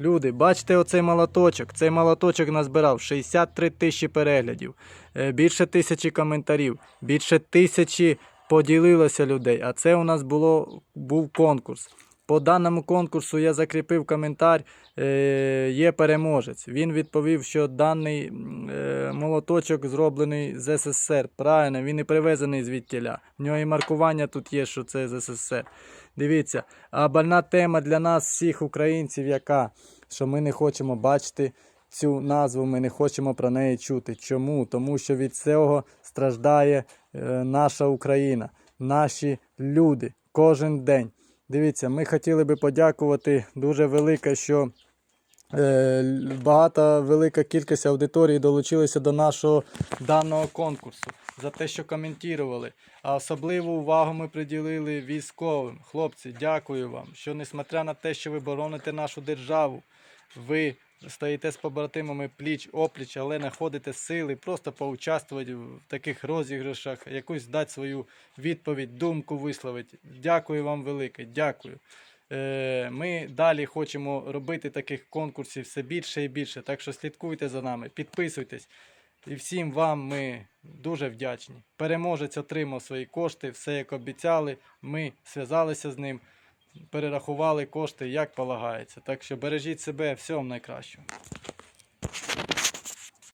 Люди, бачите оцей молоточок. Цей молоточок назбирав 63 тисячі переглядів, е, більше тисячі коментарів, більше тисячі поділилося людей. А це у нас було, був конкурс. По даному конкурсу я закріпив коментар. Е, є переможець. Він відповів, що даний е, молоточок зроблений з СССР. Правильно, він і привезений звідтіля. В нього і маркування тут є, що це з СССР. Дивіться, а больна тема для нас, всіх українців, яка, що ми не хочемо бачити цю назву, ми не хочемо про неї чути. Чому? Тому що від цього страждає е, наша Україна, наші люди кожен день. Дивіться, ми хотіли би подякувати дуже велике, що е, багата велика кількість аудиторії долучилися до нашого даного конкурсу за те, що коментували. А особливу увагу ми приділили військовим. Хлопці, дякую вам, що несмотря на те, що ви бороните нашу державу, ви стоїте з побратимами пліч опліч, але знаходите сили просто поучаствувати в таких розіграшах, якусь дати свою відповідь, думку висловити. Дякую вам велике, дякую. Е, Ми далі хочемо робити таких конкурсів все більше і більше. Так що слідкуйте за нами, підписуйтесь. І всім вам ми дуже вдячні. Переможець отримав свої кошти, все як обіцяли. Ми зв'язалися з ним, перерахували кошти, як полагається. Так що бережіть себе, всього найкращого.